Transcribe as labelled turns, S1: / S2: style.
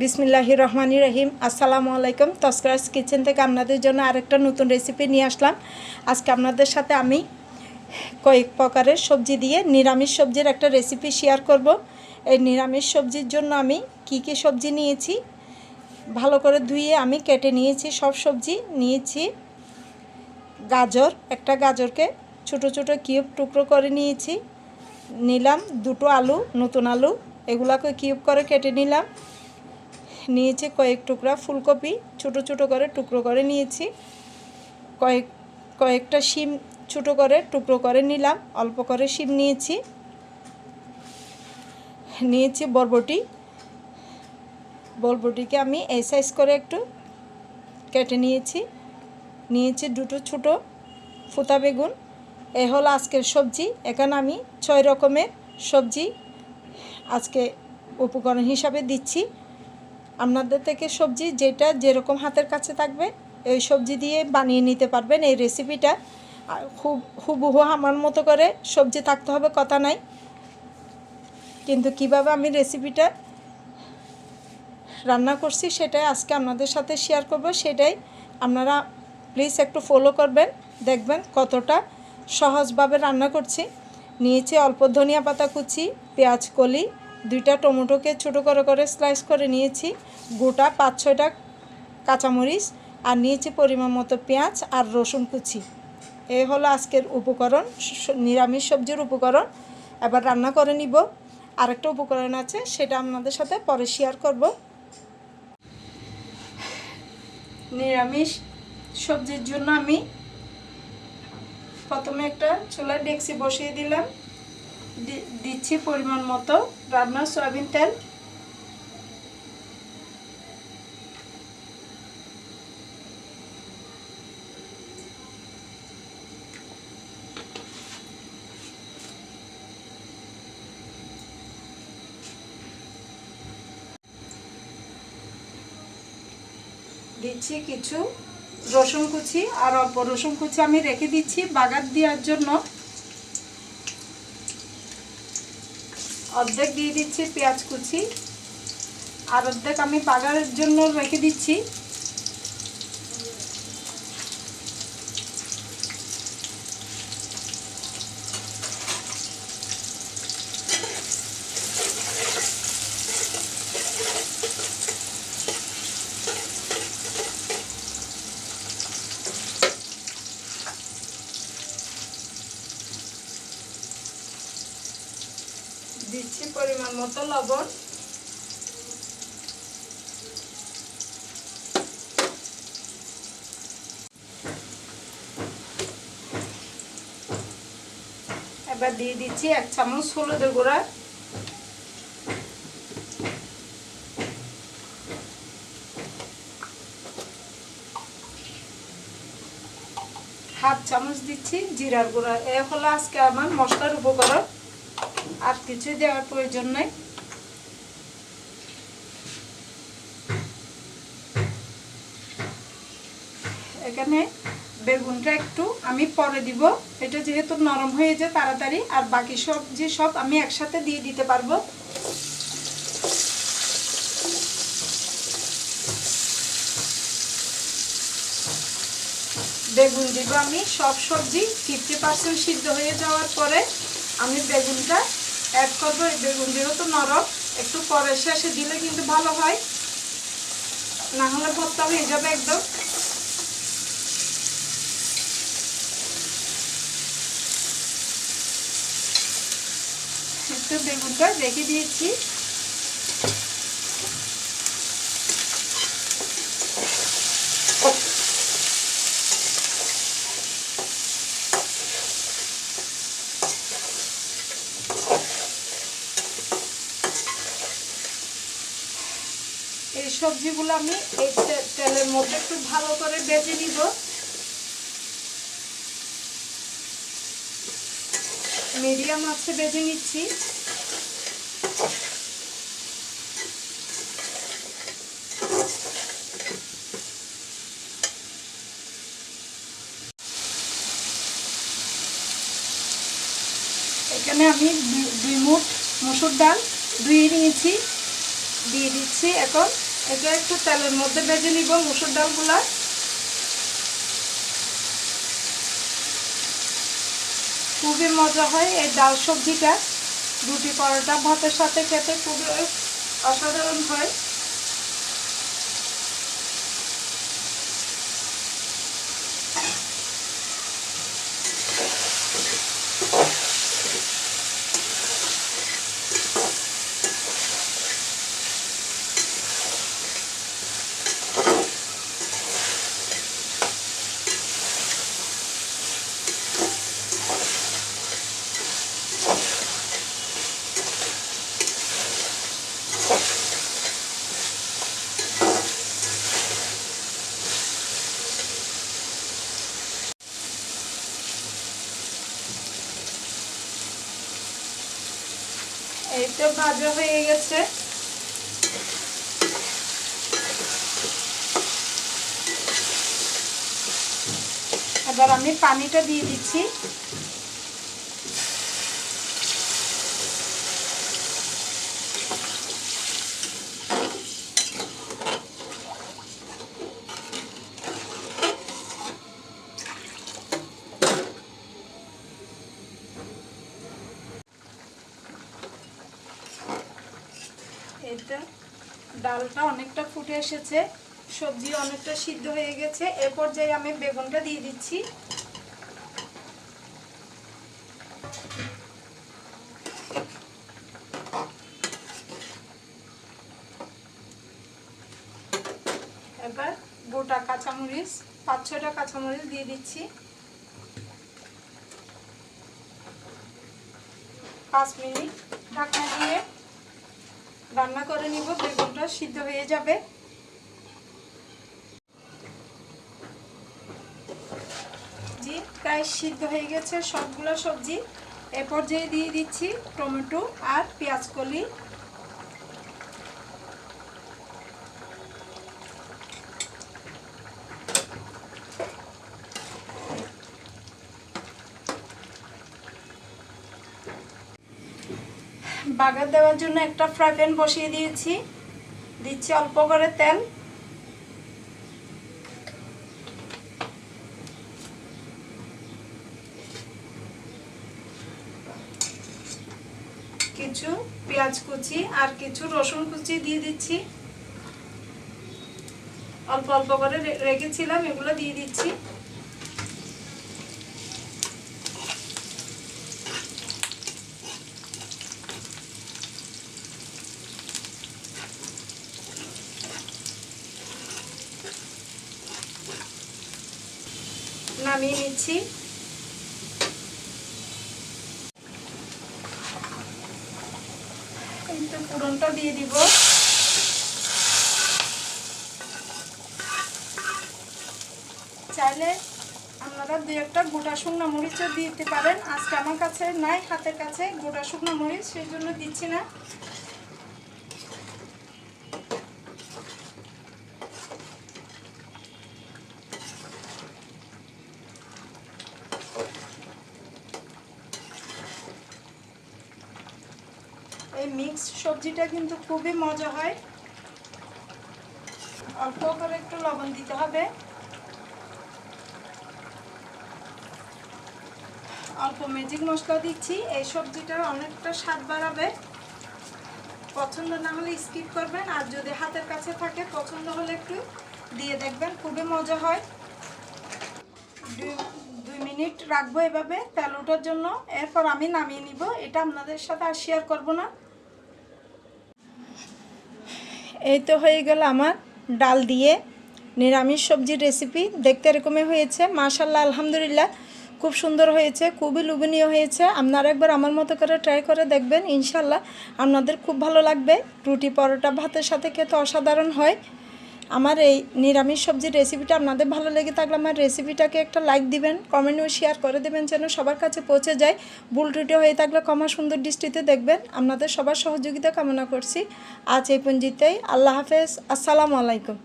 S1: বিসমিল্লাহি রহমানি রহিম। আসসালামু আলাইকুম। তস্করাস কিচেন থেকে আপনাদের জন্য আরেকটা নতুন রেসিপি নিয়ে আসলাম। আজকে আপনাদের সাথে আমি কয়েক প্রকারের সবজি দিয়ে নিরামিষ সবজির একটা রেসিপি শেয়ার করব। এই নিরামিষ সবজির জন্য আমি কি কি সবজি নিয়েছি, ভালো করে ধুয়ে আমি কেটে নিয়েছি সব সবজি। নিয়েছি গাজর, একটা গাজরকে ছোট ছোট কিউব টুকরো করে নিয়েছি। নিলাম দুটো আলু, নতুন আলু, এগুলাকে কিউব করে কেটে নিলাম। নিয়েছি কয়েক টুকরা ফুলকপি, ছোট ছোট করে টুকরো করে নিয়েছি। কয়েক, কয়েকটা শিম ছোট করে টুকরো করে নিলাম, অল্প করে শিম নিয়েছি। নিয়েছি বরবটি। বরবটিকে আমি এই সাইজ করে একটু কেটে নিয়েছি। নিয়েছি দুটো ছোটো ফুতা বেগুন। এ হলো আজকের সবজি। এখানে আমি ছয় রকমের সবজি আজকে উপকরণ হিসাবে দিচ্ছি। আপনাদের থেকে সবজি যেটা যেরকম হাতের কাছে থাকবে, এই সবজি দিয়ে বানিয়ে নিতে পারবেন এই রেসিপিটা খুব, হুবহু আমার মতো করে সবজি থাকতে হবে কথা নাই। কিন্তু কীভাবে আমি রেসিপিটা রান্না করছি সেটাই আজকে আপনাদের সাথে শেয়ার করব, সেটাই আপনারা প্লিজ একটু ফলো করবেন। দেখবেন কতটা সহজভাবে রান্না করছি। নিয়েছি অল্প ধনিয়া পাতা কুচি, পেঁয়াজ কলি দুইটা টমেটোকে ছোটো করে করে স্লাইস করে নিয়েছি। গোটা পাঁচ, ছয়টা কাঁচামরিচ আর নিয়েছি পরিমাণ মতো পেঁয়াজ আর রসুন কুচি। এই হলো আজকের উপকরণ নিরামিষ সবজির উপকরণ। এবার রান্না করে নিব। আরেকটা উপকরণ আছে, সেটা আপনাদের সাথে পরে শেয়ার করব। নিরামিষ সবজির জন্য আমি প্রথমে একটা চুলায় ডেক্সি বসিয়ে দিলাম। দিচ্ছি পরিমাণ মতো। রান্নার সয়াবিন তেল। দিচ্ছি কিছু রসুন কুচি আর অল্প রসুন কুচি আমি রেখে দিচ্ছি বাগার দেওয়ার জন্য। অর্ধেক দিয়ে দিচ্ছি পেঁয়াজ কুচি আর অর্ধেক আমি বাগারের জন্য রেখে দিচ্ছি। দিচ্ছি পরিমাণ মতো লবণ। এবার দিয়ে দিচ্ছি এক চামচ হলুদের গুঁড়া। হাফ চামচ দিচ্ছি জিরার গুঁড়া। এ হলো আজকে আমার মশলার উপকরণ। আর কিছু দেওয়ার প্রয়োজন নেই। এখানে বেগুনটা একটু আমি পরে দিব। এটা যেহেতু নরম হয়ে যায় তাড়াতাড়ি, আর বাকি সবজি সব আমি একসাথে দিয়ে দিতে পারব। বেগুন দিব আমি, সব সবজি ফিফটি পার্সেন্ট সিদ্ধ হয়ে যাওয়ার পরে আমি বেগুনটা অ্যাড করব। বেগুন যেহেতু নরম, একটু পরে শেষে দিলে কিন্তু ভালো হয়। না হলে ভর্তা হয়ে যাবে একদম। একটু বেগুনটা রেখে দিয়েছি। এই সবজিগুলো আমি এই তেলের মধ্যে একটু ভালো করে বেজে নিব। মিডিয়াম আছে বেজে নিচ্ছি। এখানে আমি দুই- মুঠ মসুর ডাল ধুয়ে নিয়েছি, দিয়ে দিচ্ছি এখন। এটা একটু তেলের মধ্যে ভেজে নিব মুসুর ডালগুলা। খুবই মজা হয় এই ডাল সবজিটা। রুটি পরোটা ভাতের সাথে খেতে খুবই অসাধারণ হয়। তো ভাজা হয়ে গেছে। এবার আমি পানিটা দিয়ে দিচ্ছি। এটা ডালটা অনেকটা ফুটে এসেছে, সবজি অনেকটা সিদ্ধ হয়ে গেছে। এ পর্যায়ে আমি বেগুনটা দিয়ে দিচ্ছি। এবার গোটা কাঁচামরিচ, পাঁচ ছটা কাঁচামরিচ দিয়ে দিচ্ছি। পাঁচ মিনিট ঢাকনা দিয়ে রান্না করে নিব, বেগুনটা সিদ্ধ হয়ে যাবে। জি প্রায় সিদ্ধ হয়ে গেছে, সবগুলো সবজি। এ পর্যায়ে দিয়ে দিচ্ছি টমেটো আর পেঁয়াজ কলি। বাগার দেওয়ার জন্য একটা ফ্রাই প্যান বসিয়ে দিয়েছি। দিচ্ছি অল্প করে তেল। কিছু পেঁয়াজ কুচি আর কিছু রসুন কুচি দিয়ে দিচ্ছি। অল্প অল্প করে রেখেছিলাম, এগুলো দিয়ে দিচ্ছি। নামিয়ে নিচ্ছি। পুরনটা দিয়ে দিব। চাইলে আপনারা দু একটা গোটা শুকনো মরিচও দিতে পারেন। আজকে আমার কাছে নাই, হাতের কাছে গোটা শুকনো মরিচ, সেই জন্য দিচ্ছি না। এই মিক্স সবজিটা কিন্তু খুবই মজা হয়। অল্প করে একটু লবণ দিতে হবে। অল্প ম্যাজিক মশলা দিচ্ছি। এই সবজিটা অনেকটা স্বাদ বাড়াবে। পছন্দ না হলে স্কিপ করবেন। আর যদি হাতের কাছে থাকে, পছন্দ হলে একটু দিয়ে দেখবেন। খুবই মজা হয়। দুই মিনিট রাখব এভাবে। তেল ওঠার জন্য। এরপর আমি নামিয়ে নিব। এটা আপনাদের সাথে আর শেয়ার করব না। এই তো হয়ে গেল আমার ডাল দিয়ে নিরামিষ সবজির রেসিপি দেখতে এরকমই হয়েছে মাশাল্লাহ আলহামদুলিল্লাহ। খুব সুন্দর হয়েছে, খুবই লোভনীয় হয়েছে। আপনারা একবার আমার মতো করে ট্রাই করে দেখবেন ইনশাল্লাহ আপনাদের খুব ভালো লাগবে। রুটি পরোটা, ভাতের সাথে খেতে অসাধারণ হয়। আমার এই নিরামিষ সবজির রেসিপিটা আপনাদের ভালো লেগে থাকলে আমার রেসিপিটাকে একটা লাইক দিবেন কমেন্টও শেয়ার করে দেবেন যেন সবার কাছে পৌঁছে যায়। ভুল টুটে হয়ে থাকলে ক্ষমা সুন্দর দৃষ্টিতে দেখবেন। আপনাদের সবার সহযোগিতা কামনা করছি। আজ এই পঞ্জিতেই আল্লাহ হাফেজ। আসসালামু আলাইকুম।